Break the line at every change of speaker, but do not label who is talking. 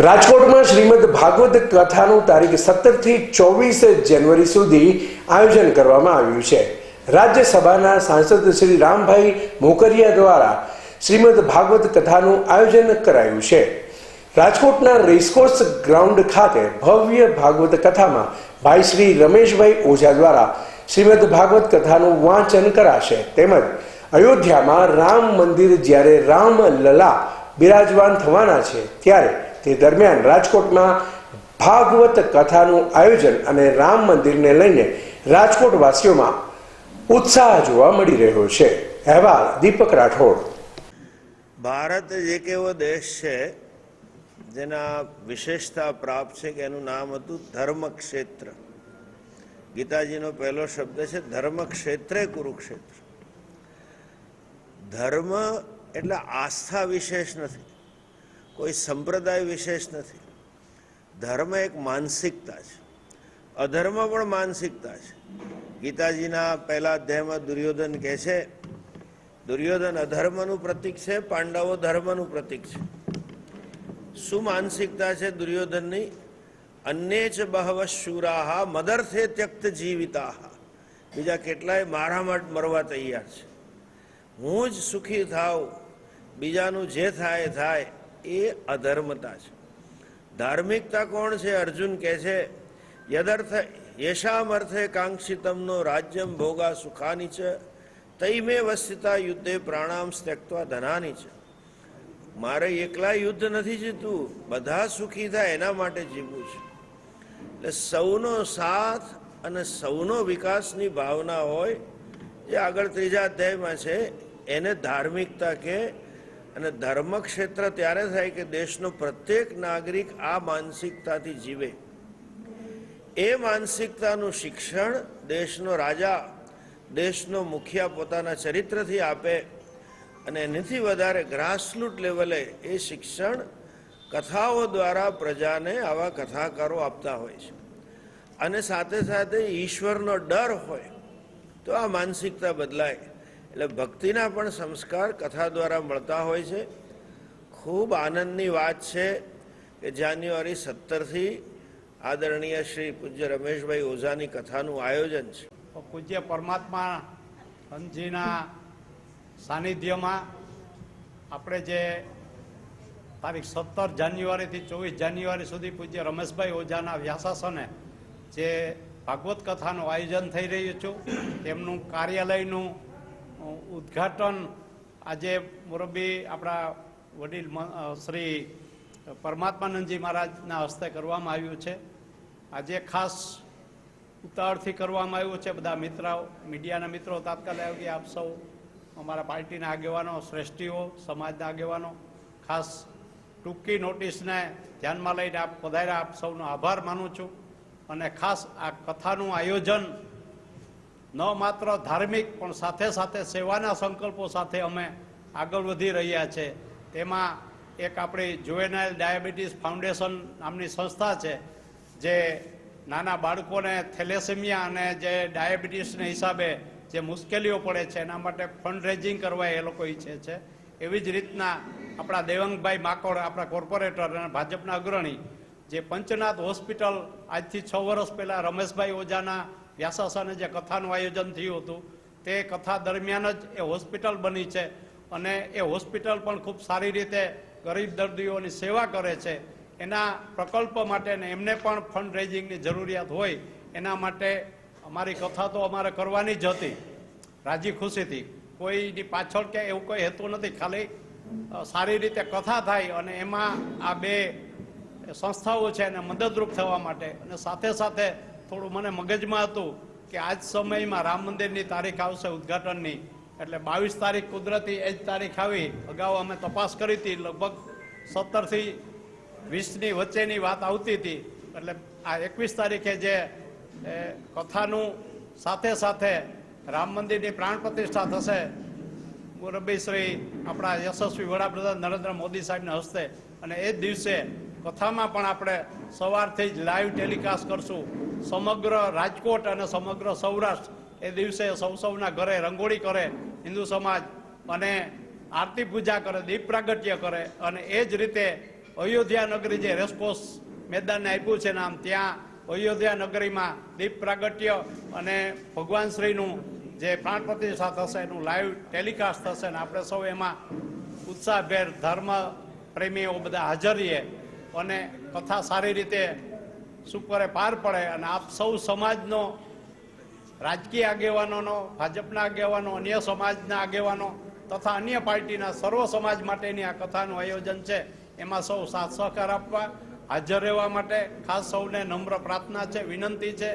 રાજકોટમાં શ્રીમદ ભાગવત કથાનું તારીખ સત્તરથી ચોવીસ જાન્યુઆરી સુધી આયોજન કરવામાં આવ્યું છે. રાજ્યસભાના સાંસદ શ્રી રામભાઈ મોકરિયા દ્વારા શ્રીમદ ભાગવત કથાનું આયોજન કરાયું છે. રાજકોટના રેસકોર્સ ગ્રાઉન્ડ ખાતે ભવ્ય ભાગવત કથામાં ભાઈ શ્રી રમેશભાઈ ઓઝા દ્વારા શ્રીમદ ભાગવત કથાનું વાંચન કરાશે. તેમજ અયોધ્યામાં રામ મંદિર જ્યારે રામ લલા બિરાજમાન થવાના છે, ત્યારે તે દરમિયાન રાજકોટમાં ભાગવત કથાનું આયોજન અને રામ મંદિરને લઈને રાજકોટ વાસીઓમાં ઉત્સાહ જોવા મળી રહ્યો છે. અહેવાલ દીપક રાઠોડ.
ભારત એક એવો દેશ છે, જેના વિશેષતા પ્રાપ્ત છે કે એનું નામ હતું ધર્મ ક્ષેત્ર ગીતાજીનો પહેલો શબ્દ છે ધર્મ ક્ષેત્રે કુરુક્ષેત્ર. ધર્મ એટલે આસ્થા વિશેષ નથી. કોઈ સંપ્રદાય વિશેષ નથી. ધર્મ એક માનસિકતા છે. અધર્મ પણ માનસિકતા છે. ગીતાજીના પહેલા અધ્યાયમાં દુર્યોધન કહે છે, દુર્યોધન, અધર્મનું પ્રતીક છે, પાંડવો ધર્મનું પ્રતીક છે. શું માનસિકતા છે દુર્યોધનની? અન્ય જ બહવ શુરાહા મદર્થે ત્યક્ત જીવિતા બીજા કેટલાય મારા માટે મરવા તૈયાર છે. હું જ સુખી થાવ બીજાનું જે થાય થાય. એ અધર્મતા છે. ધાર્મિકતા કોણ છે? અર્જુન કહે છે, યદર્થ યશામ અર્થે કાંક્ષિતમનો રાજ્યમ ભોગા સુખાની છે તૈમે વસ્થિતા યુદ્ધે પ્રાણામ ત્યક્તવા ધનાની છે મારે એકલા યુદ્ધ નથી જીતવું, બધા સુખી થાય એના માટે જીવવું છે. એટલે સૌનો સાથ અને સૌનો વિકાસની ભાવના હોય જે આગળ ત્રીજા અધ્યાયમાં છે, એને ધાર્મિકતા કે અને ધર્મ ક્ષેત્ર ત્યારે થાય કે દેશનો પ્રત્યેક નાગરિક આ માનસિકતાથી જીવે. એ માનસિકતાનું શિક્ષણ દેશનો રાજા, દેશનો મુખિયા પોતાના ચરિત્રથી આપે અને એનાથી વધારે ગ્રાસરૂટ લેવલે એ શિક્ષણ કથાઓ દ્વારા પ્રજાને આવા કથાકારો આપતા હોય છે. અને સાથે સાથે ઈશ્વરનો ડર હોય તો આ માનસિકતા બદલાય. એટલે ભક્તિના પણ સંસ્કાર કથા દ્વારા મળતા હોય છે. ખૂબ આનંદની વાત છે કે જાન્યુઆરી સત્તરથી આદરણીય શ્રી પૂજ્ય રમેશભાઈ ઓઝાની કથાનું આયોજન છે.
પૂજ્ય પરમાત્મા હંસજીના સાનિધ્યમાં આપણે જે તારીખ સત્તર જાન્યુઆરીથી ચોવીસ જાન્યુઆરી સુધી પૂજ્ય રમેશભાઈ ઓઝાના વ્યાસાસને જે ભાગવત કથાનું આયોજન થઈ રહ્યું છું, તેમનું કાર્યાલયનું ઉદ્ઘાટન આજે મોરબી આપણા વડીલ શ્રી પરમાત્માનંદજી મહારાજના હસ્તે કરવામાં આવ્યું છે. આજે ખાસ ઉતાવળથી કરવામાં આવ્યું છે બધા મિત્રો મીડિયાના મિત્રો, તાત્કાલિક આપ સૌ અમારા પાર્ટીના આગેવાનો, શ્રેષ્ઠીઓ, સમાજના આગેવાનો, ખાસ ટૂંકી નોટિસને ધ્યાનમાં લઈને આપ પધાર્યા આપ સૌનો આભાર માનું છું. અને ખાસ આ કથાનું આયોજન ન માત્ર ધાર્મિક, પણ સાથે સાથે સેવાના સંકલ્પો સાથે અમે આગળ વધી રહ્યા છે. તેમાં એક આપણી જુવેનાઇલ ડાયાબિટીસ ફાઉન્ડેશન નામની સંસ્થા છે, જે નાના બાળકોને થેલેસેમિયા અને જે ડાયાબિટીસને હિસાબે જે મુશ્કેલીઓ પડે છે, એના માટે ફંડ રેઝિંગ કરવા એ લોકો ઈચ્છે છે. એવી જ રીતના આપણા દેવંગભાઈ માકોડ, આપણા કોર્પોરેટર અને ભાજપના અગ્રણી, જે પંચનાથ હોસ્પિટલ આજથી છ વર્ષ પહેલાં રમેશભાઈ ઓઝાના વ્યાસાસને જે કથાનું આયોજન થયું હતું, તે કથા દરમિયાન જ એ હોસ્પિટલ બની છે અને એ હોસ્પિટલ પણ ખૂબ સારી રીતે ગરીબ દર્દીઓની સેવા કરે છે. એના પ્રકલ્પ માટે ને એમને પણ ફંડ રેઝિંગની જરૂરિયાત હોય, એના માટે અમારી કથા તો અમારે કરવાની જ હતી. રાજી ખુશીથી. કોઈની પાછળ કે એવું કોઈ હેતુ નથી, ખાલી સારી રીતે કથા થાય અને એમાં આ બે સંસ્થાઓ છે એને મદદરૂપ થવા માટે અને સાથે સાથે થોડું મને મગજમાં હતું કે આજ સમયમાં રામ મંદિરની તારીખ આવશે ઉદ્ઘાટનની. એટલે બાવીસ તારીખ કુદરતી એ જ તારીખ આવી. અગાઉ અમે તપાસ કરી હતી, લગભગ સત્તરથી વીસની વચ્ચેની વાત આવતી હતી. એટલે આ એકવીસ તારીખે જે કથાનું સાથે સાથે રામ મંદિરની પ્રાણ પ્રતિષ્ઠા થશે મુરબ્બી શ્રી આપણા યશસ્વી વડાપ્રધાન નરેન્દ્ર મોદી સાહેબના હસ્તે. અને એ જ દિવસે કથામાં પણ આપણે સવારથી જ લાઈવ ટેલિકાસ્ટ કરશું. સમગ્ર રાજકોટ અને સમગ્ર સૌરાષ્ટ્ર એ દિવસે સૌ સૌના ઘરે રંગોળી કરે, હિન્દુ સમાજ અને આરતી પૂજા કરે, દીપ પ્રાગટ્ય કરે અને એ જ રીતે અયોધ્યા નગરી જે રેસકોર્સ મેદાનને આપ્યું છે નામ ત્યાં અયોધ્યા નગરીમાં દીપ પ્રાગટ્ય અને ભગવાન શ્રીનું જે પ્રાણ પ્રતિષ્ઠા થશે એનું લાઈવ ટેલિકાસ્ટ થશે ને આપણે સૌ એમાં ઉત્સાહભેર ધર્મ પ્રેમીઓ બધા હાજર રહીએ અને કથા સારી રીતે સુપરે પાર પડે અને આપ સૌ સમાજનો, રાજકીય આગેવાનોનો, ભાજપના આગેવાનો, અન્ય સમાજના આગેવાનો તથા અન્ય પાર્ટીના સર્વ સમાજ માટેની આ કથાનું આયોજન છે. એમાં સૌ સાથ સહકાર આપવા, હાજર રહેવા માટે ખાસ સૌને નમ્ર પ્રાર્થના છે, વિનંતી છે.